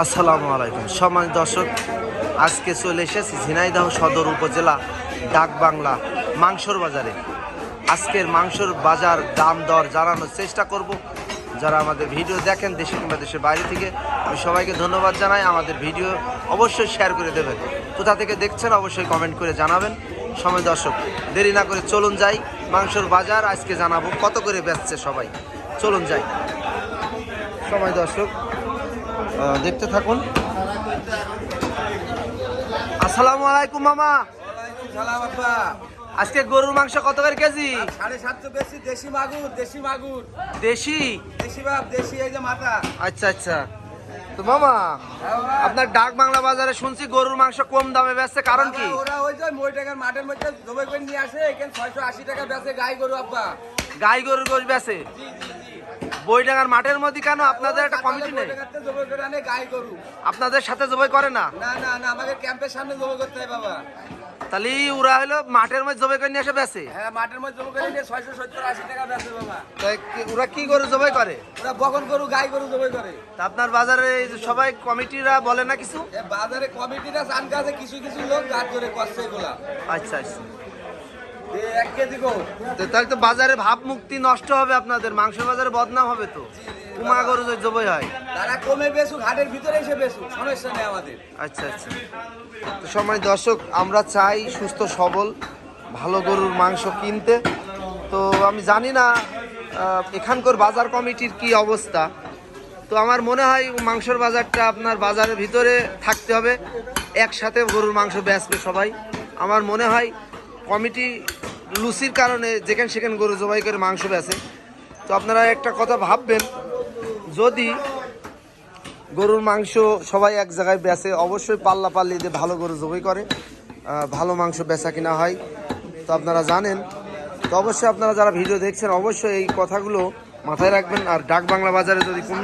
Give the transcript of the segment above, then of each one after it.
আসসালামু আলাইকুম। সম্মানিত দর্শক, আজকে চলে এসেছি ঝিনাইদহ সদর উপজেলা ডাকবাংলা মাংসর বাজারে। আজকের মাংসর বাজার দাম দর জানানোর চেষ্টা করব। যারা আমাদের ভিডিও দেখেন দেশে কিংবা দেশের বাইরে থেকে, আমি সবাইকে ধন্যবাদ জানাই। আমাদের ভিডিও অবশ্যই শেয়ার করে দেবেন। কোথা থেকে দেখছেন অবশ্যই কমেন্ট করে জানাবেন। সময় দর্শক, দেরি না করে চলুন যাই মাংসর বাজার। আজকে জানাব কত করে বেচছে সবাই। চলুন যাই। সময় দর্শক দেখতে থাকুন। আসসালামু আলাইকুম মামা। ওয়ালাইকুম সালাম আব্বা আজকে গরুর মাংস কত করে কেজি? সাড়ে সাতশো বেশি দেশি মাগুর দেশি মাগুর। দেশি? দেশি বাপ দেশি এই যে মাথা। আচ্ছা আচ্ছা। তো মামা আপনার ডাক বাংলা বাজারে শুনছি গরুর মাংস কম দামে বেচছে কারণ কি? ওরা ওই যে মই টাকার মাঠের মধ্যে জবাই করে নিয়ে আসে এখানে ছয়শো আশি টাকা বেচে গাই গরু আব্বা। গাই গরুর গোশ বেচে? বইডাঙ্গার মাঠের মধ্যে কেন আপনাদের একটা কমিটি নেই? করে আপনাদের সাথে জবাই করে না? না না না আমাদের ক্যাম্পের সামনে জবাই করতে হয় বাবা। তাহলে ওরা হলো মাঠের মধ্যে জবাই করে নিয়ে এসে বেচে। হ্যাঁ মাঠের মধ্যে জবাই করে নিয়ে ছয়শো সত্তর আশি টাকা বেচে বাবা। ওরা কি গরু জবাই করে? ওরা বকন গরু গাই গরু জবাই করে। তা আপনার বাজারে এই যে সবাই কমিটিরা বলে না কিছু? বাজারে কমিটিরা চান কাছে কিছু কিছু লোক গাছ ধরে করছে এগুলা। আচ্ছা আচ্ছা। তাহলে তো বাজারে ভাব মুক্তি নষ্ট হবে আপনাদের মাংস বাজারে বদনাম হবে তো। কুমা গরু যে জবই হয়। তারা কমে হাটের ভিতরে এসে বেসুক সমস্যা নেই আমাদের। আচ্ছা আচ্ছা। তো সময় দর্শক আমরা চাই সুস্থ সবল ভালো গরুর মাংস কিনতে। তো আমি জানি না এখানকার বাজার কমিটির কি অবস্থা। তো আমার মনে হয় মাংসর বাজারটা আপনার বাজারের ভিতরে থাকতে হবে। একসাথে গরুর মাংস বেচবে সবাই। আমার মনে হয় কমিটি লুচির কারণে যেখানে সেখানে গরু জবাই করে মাংস বেচে। তো আপনারা একটা কথা ভাববেন, যদি গরুর মাংস সবাই এক জায়গায় বেচে, অবশ্যই পাল্লা পাল্লি দিয়ে ভালো গরু জবাই করে ভালো মাংস বেচা কিনা হয়। তো আপনারা জানেন, তো অবশ্যই আপনারা যারা ভিডিও দেখছেন, অবশ্যই এই কথাগুলো মাথায় রাখবেন। আর ডাক বাংলা বাজারে যদি কোনো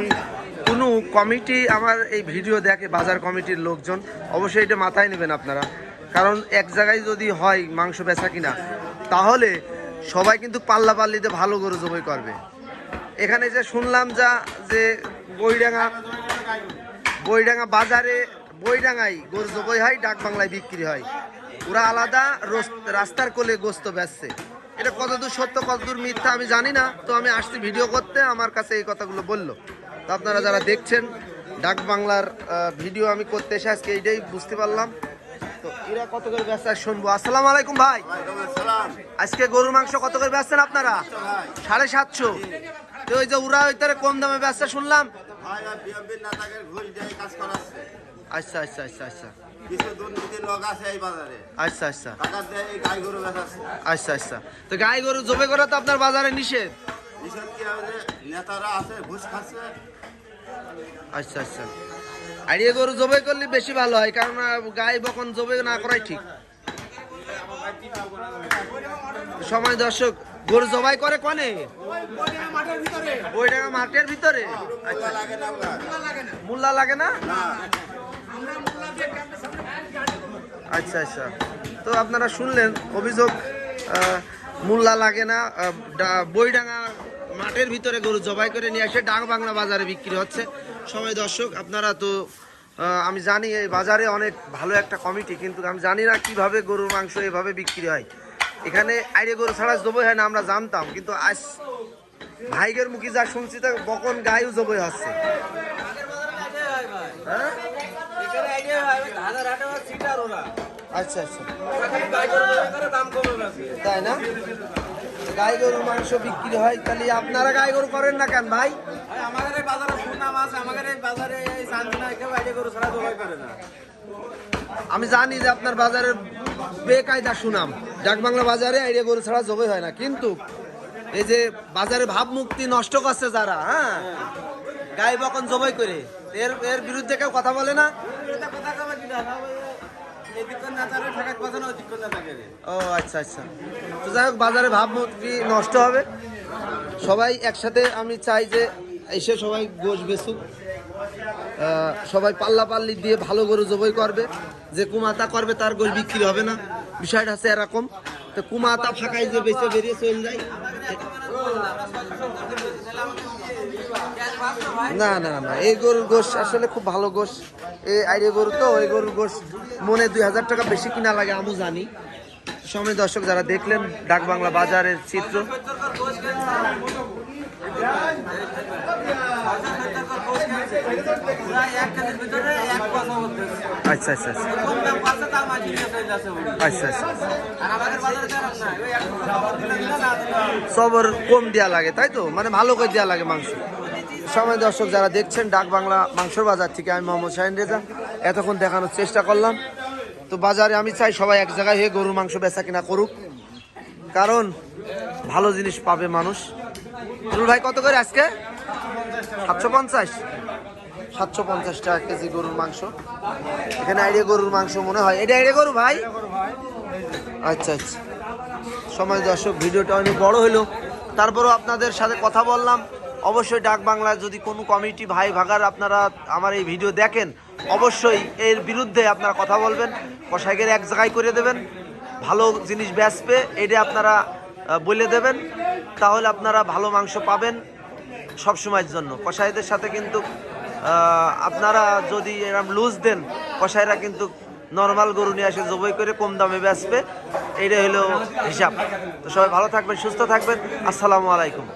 কোনো কমিটি আমার এই ভিডিও দেখে, বাজার কমিটির লোকজন, অবশ্যই এটা মাথায় নেবেন আপনারা। কারণ এক জায়গায় যদি হয় মাংস বেচা কিনা তাহলে সবাই কিন্তু পাল্লা পাল্লিতে ভালো গরু জবাই করবে। এখানে যে শুনলাম যা, যে বইডাঙ্গা বইডাঙ্গা বাজারে বইডাঙ্গাই গরু জবাই হয়, ডাক বাংলায় বিক্রি হয়। ওরা আলাদা রোস- রাস্তার কোলে গোস্ত বেচছে। এটা কতদূর সত্য, কতদূর মিথ্যা আমি জানি না, তো আমি আসছি ভিডিও করতে, আমার কাছে এই কথাগুলো বলল। তো আপনারা যারা দেখছেন, ডাক বাংলার ভিডিও আমি করতে এসে আজকে এইটাই বুঝতে পারলাম। তো এরা কত করে ব্যস্ত শুনব। আসসালামু আলাইকুম ভাই। আজকে গরুর মাংস কত করে বেচছেন আপনারা? সাড়ে সাতশো। তো ওই যে কম দামে শুনলাম। আচ্ছা আচ্ছা আচ্ছা আচ্ছা। আচ্ছা আচ্ছা। আচ্ছা আচ্ছা। তো গাই গরু জবে করা তো আপনার বাজারে নিষেধ? নেতারা আছে ঘুষ খাচ্ছে। আচ্ছা আচ্ছা। আইডিয়া গরু জবে করলে বেশি ভালো হয় কারণ আহ, গাই বকন জবে না করাই ঠিক। সময় দর্শক গরু জবাই করে কনে? ওই মাঠের ভিতরে? আচ্ছা লাগে না? আচ্ছা আচ্ছা। তো আপনারা শুনলেন অভিযোগ মূল্যা লাগে না বইডাঙ্গা মাঠের ভিতরে গরু জবাই করে নিয়ে এসে ডাং বাংলা বাজারে বিক্রি হচ্ছে। সবাই দর্শক, আপনারা তো আমি জানি এই বাজারে অনেক ভালো একটা কমিটি, কিন্তু আমি জানি না কীভাবে গরুর মাংস এভাবে বিক্রি হয়। এখানে আইরে গরু ছাড়া জবই হয় না, আমরা জানতাম, কিন্তু আজ ভাইগের মুখে যা শুনছি তা বকন গায়েও জবই হচ্ছে। হ্যাঁ? আচ্ছা আচ্ছা। তাই না? গাই গরুর মাংস বিক্রি হয় তাহলে আপনারা গাই গরু করেন না কেন ভাই? আমাদের এই বাজারে সুনাম আছে আমাদের এই বাজারে এই শান্তিনা কেউ আইডিয়া গরু ছাড়া জবাই করে না। আমি জানি যে আপনার বাজারের বেকায়দা সুনাম। ডাক বাংলা বাজারে আইডিয়া গরু ছাড়া জবই হয় না কিন্তু এই যে বাজারে ভাবমুক্তি নষ্ট করছে যারা হ্যাঁ গাই বকন জবাই করে এর এর বিরুদ্ধে কেউ কথা বলে না? ও আচ্ছা আচ্ছা। তো যাই হোক বাজারে ভাবমূর্তি নষ্ট হবে? সবাই একসাথে আমি চাই যে এসে সবাই গোশ বেচুক। সবাই পাল্লা পাল্লি দিয়ে ভালো গরু জবই করবে। যে কুমাতা করবে তার গোশ বিক্রি হবে না। বিষয়টা হচ্ছে এরকম। তো কুমাতা ফাঁকায় যে বেঁচে বেরিয়ে চলে যায়। আছে না না না এই গরুর গোশ আসলে খুব ভালো গোশ। এই আইডিয়া গরু তো এই গরুর গোশ মনে দুই হাজার টাকা বেশি কিনা লাগে আমি জানি। সময় দর্শক যারা দেখলেন, ডাক বাংলা বাজারের চিত্র। আচ্ছা আচ্ছা আচ্ছা। আচ্ছা আচ্ছা দিলে সবর কম দেওয়া লাগে, তাই তো? মানে ভালো করে দেওয়া লাগে মাংস। সময় দর্শক, যারা দেখছেন ডাক বাংলা মাংসর বাজার থেকে, আমি মোহাম্মদ শাহিন রেজা। এতক্ষণ দেখানোর চেষ্টা করলাম। তো বাজারে আমি চাই সবাই এক জায়গায় হয়ে গরুর মাংস বেচা কিনা করুক। কারণ ভালো জিনিস পাবে মানুষ। রুল ভাই, কত করে আজকে? সাতশো পঞ্চাশ। সাতশো পঞ্চাশ টাকা কেজি গরুর মাংস। এখানে আইডিয়া গরুর মাংস মনে হয়। এটা আইডিয়া গরু ভাই? আচ্ছা আচ্ছা। সময় দর্শক, ভিডিওটা অনেক বড় হলো তারপরেও আপনাদের সাথে কথা বললাম। অবশ্যই ডাক বাংলায় যদি কোনো কমিটি ভাই ভাগার আপনারা আমার এই ভিডিও দেখেন, অবশ্যই এর বিরুদ্ধে আপনারা কথা বলবেন কষাইকের এক জায়গায় করে দেবেন, ভালো জিনিস বেচবে, এটা আপনারা বলে দেবেন, তাহলে আপনারা ভালো মাংস পাবেন সব সময়ের জন্য। কসাইদের সাথে কিন্তু আপনারা যদি এরকম লুজ দেন, কসাইরা কিন্তু নর্মাল গরু নিয়ে আসে জবাই করে কম দামে বেচবে এইটা হলো হিসাব। তো সবাই ভালো থাকবেন, সুস্থ থাকবেন, আসসালামু আলাইকুম।